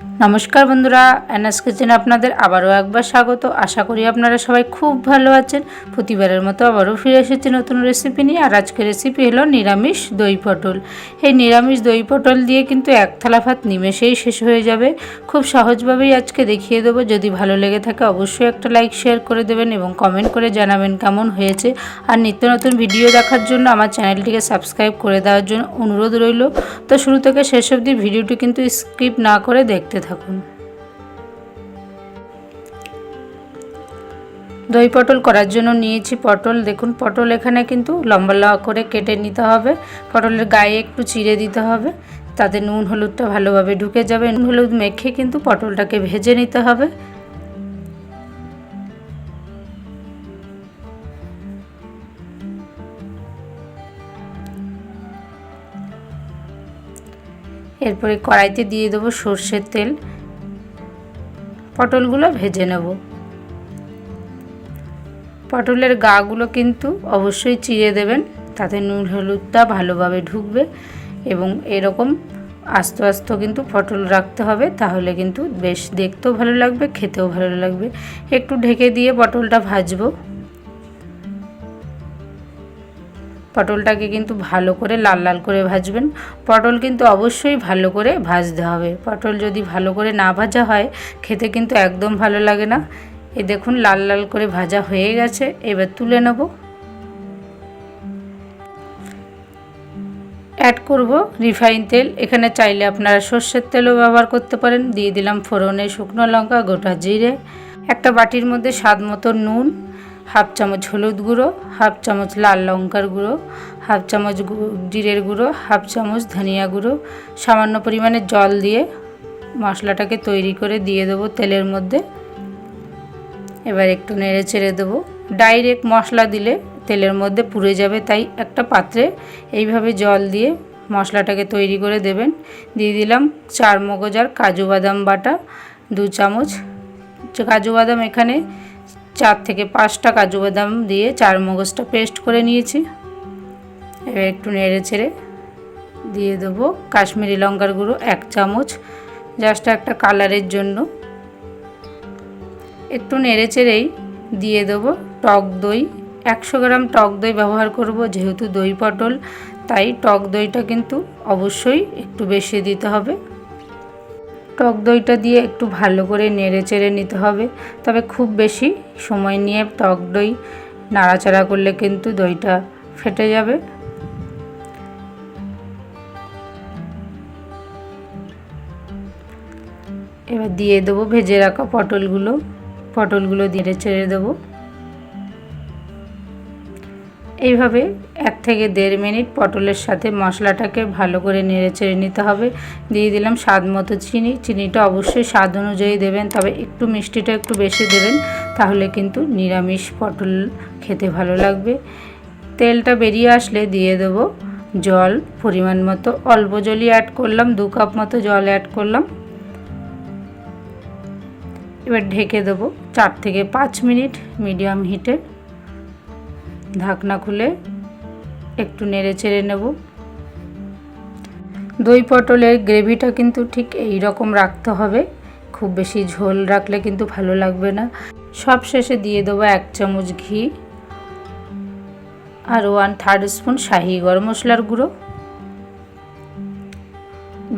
নমস্কার বন্ধুরা অ্যানাস কিচেনে আপনাদের আবারও একবার স্বাগত। আশা করি আপনারা সবাই খুব ভালো আছেন। প্রতিবারের মতো আবারও ফিরে এসেছি নতুন রেসিপি নিয়ে। আর আজকের রেসিপি হলো নিরামিষ দই পটল। এই নিরামিষ দই পটল দিয়ে কিন্তু এক থালা ভাত নিমেষেই শেষ হয়ে যাবে। খুব সহজভাবেই আজকে দেখিয়ে দেবো। যদি ভালো লেগে থাকে অবশ্যই একটা লাইক শেয়ার করে দেবেন এবং কমেন্ট করে জানাবেন কেমন হয়েছে। আর নিত্য নতুন ভিডিও দেখার জন্য আমার চ্যানেলটিকে সাবস্ক্রাইব করে দেওয়ার জন্য অনুরোধ রইল। তো শুরু থেকে শেষ অবধি ভিডিওটি কিন্তু স্কিপ না করে দেখতে থাকুন। দই পটল করার জন্য নিয়েছি পটল। দেখুন, পটল এখানে কিন্তু লম্বা লম্বা করে কেটে নিতে হবে। পটলের গায়ে একটু চিড়ে দিতে হবে। তাতে নুন হলুদটা ভালোভাবে ঢুকে যাবে। নুন হলুদ মেখে কিন্তু পটলটাকে ভেজে নিতে হবে। এরপরে কড়াইতে দিয়ে দেবো সর্ষের তেল। পটলগুলো ভেজে নেব। পটলের গাগুলো কিন্তু অবশ্যই চিড়ে দেবেন, তাতে নুন, হলুদটা ভালোভাবে ঢুকবে এবং এরকম আস্তে আস্তে কিন্তু পটল রাখতে হবে, তাহলে কিন্তু বেশ দেখতেও ভালো লাগবে, খেতেও ভালো লাগবে। একটু ঢেকে দিয়ে পটলটা ভাজবো। পটলটাকে কিন্তু ভালো করে লাল লাল করে ভাজবেন। পটল কিন্তু অবশ্যই ভালো করে ভাজতে হবে। পটল যদি ভালো করে না ভাজা হয়, খেতে কিন্তু একদম ভালো লাগে না। এই দেখুন, লাল লাল করে ভাজা হয়ে গেছে। এবার তুলে নেব। অ্যাড করব রিফাইন তেল। এখানে চাইলে আপনারা সর্ষের তেলও ব্যবহার করতে পারেন। দিয়ে দিলাম ফোড়নে শুকনো লঙ্কা, গোটা জিরে, একটা বাটির মধ্যে স্বাদ মতো নুন হাফ চামচ হলুদ গুঁড়ো, হাফ চামচ লাল লঙ্কার গুঁড়ো, হাফ চামচ জিরের গুঁড়ো, হাফ চামচ ধনিয়া গুঁড়ো। সামান্য পরিমাণে জল দিয়ে মশলাটাকে তৈরি করে দিয়ে দেবো তেলের মধ্যে। এবার একটু নেড়ে ছেড়ে দেবো। ডাইরেক্ট মশলা দিলে তেলের মধ্যে পুড়ে যাবে, তাই একটা পাত্রে এইভাবে জল দিয়ে মশলাটাকে তৈরি করে দেবেন। দিয়ে দিলাম চার মগজ আর কাজু বাদাম বাটা, দু চামচ। কাজু বাদাম এখানে চার থেকে পাঁচটা কাজু বাদাম দিয়ে চার মগজটা পেস্ট করে নিয়েছি। এবার একটু নেড়ে ছেড়ে দিয়ে দেবো কাশ্মীরি লঙ্কার গুঁড়ো এক চামচ জাস্ট একটা কালারের জন্য। একটু নেড়ে চেড়েই দিয়ে দেবো টক দই। একশো গ্রাম টক দই ব্যবহার করব, যেহেতু দই পটল, তাই টক দইটা কিন্তু অবশ্যই একটু বেশি দিতে হবে। টক দইটা দিয়ে একটু ভালো করে নেড়ে চেড়ে নিতে হবে। তবে খুব বেশি সময় নিয়ে টক দই নাড়াচাড়া করলে কিন্তু দইটা ফেটে যাবে। এবার দিয়ে দেবো ভেজে রাখা পটলগুলো। পটলগুলো দিয়ে ছেড়ে দেবো। এইভাবে এক থেকে দেড় মিনিট পটলের সাথে মশলাটাকে ভালো করে নেড়ে চেড়ে নিতে হবে। দিয়ে দিলাম স্বাদ মতো চিনি। চিনিটা অবশ্যই স্বাদ অনুযায়ী দেবেন, তবে একটু মিষ্টিটা একটু বেশি দেবেন, তাহলে কিন্তু নিরামিষ পটল খেতে ভালো লাগবে। তেলটা বেরিয়ে আসলে দিয়ে দেব। জল পরিমাণ মতো, অল্প জলই অ্যাড করলাম, দু কাপ মতো জল অ্যাড করলাম। এবার ঢেকে দেবো চার থেকে পাঁচ মিনিট মিডিয়াম হিটে। ঢাকনা খুলে একটু নেড়ে চেড়ে নেব। দই পটলের গ্রেভিটা কিন্তু ঠিক এই রকম রাখতে হবে। খুব বেশি ঝোল রাখলে কিন্তু ভালো লাগবে না। সব শেষে দিয়ে দেবো এক চামচ ঘি আর ওয়ান থার্ড স্পুন শাহি গরম মশলার গুঁড়ো।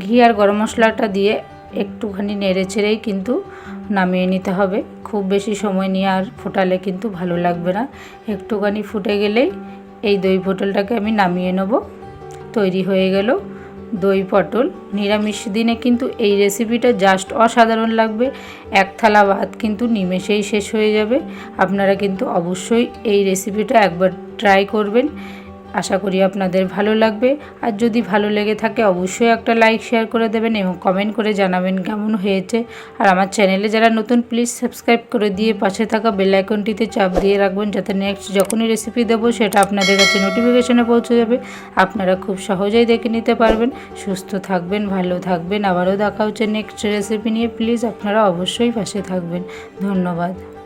ঘি আর গরম মশলাটা দিয়ে একটুখানি নেড়ে চেড়েই কিন্তু নামিয়ে নিতে হবে। খুব বেশি সময় নিয়ে আর ফোটালে কিন্তু ভালো লাগবে না। একটুখানি ফুটে গেলেই এই দই পটলটাকে আমি নামিয়ে নেব। তৈরি হয়ে গেল দই পটল। নিরামিষ দিনে কিন্তু এই রেসিপিটা জাস্ট অসাধারণ লাগবে। এক থালা ভাত কিন্তু নিমেষেই শেষ হয়ে যাবে। আপনারা কিন্তু অবশ্যই এই রেসিপিটা একবার ট্রাই করবেন। আশা করি আপনাদের ভালো লাগবে। আর যদি ভালো লেগে থাকে, অবশ্যই একটা লাইক শেয়ার করে দেবেন এবং কমেন্ট করে জানাবেন কেমন হয়েছে। আর আমার চ্যানেলে যারা নতুন প্লিজ সাবস্ক্রাইব করে দিয়ে পাশে থাকা বেল আইকনটিতে চাপ দিয়ে রাখবেন যাতে নেক্সট যখনই রেসিপি দেবো, সেটা আপনাদের কাছে নোটিফিকেশনে পৌঁছে যাবে। আপনারা খুব সহজেই দেখে নিতে পারবেন। সুস্থ থাকবেন, ভালো থাকবেন। আবারও দেখা হচ্ছে নেক্সট রেসিপি নিয়ে। প্লিজ আপনারা অবশ্যই পাশে থাকবেন। ধন্যবাদ।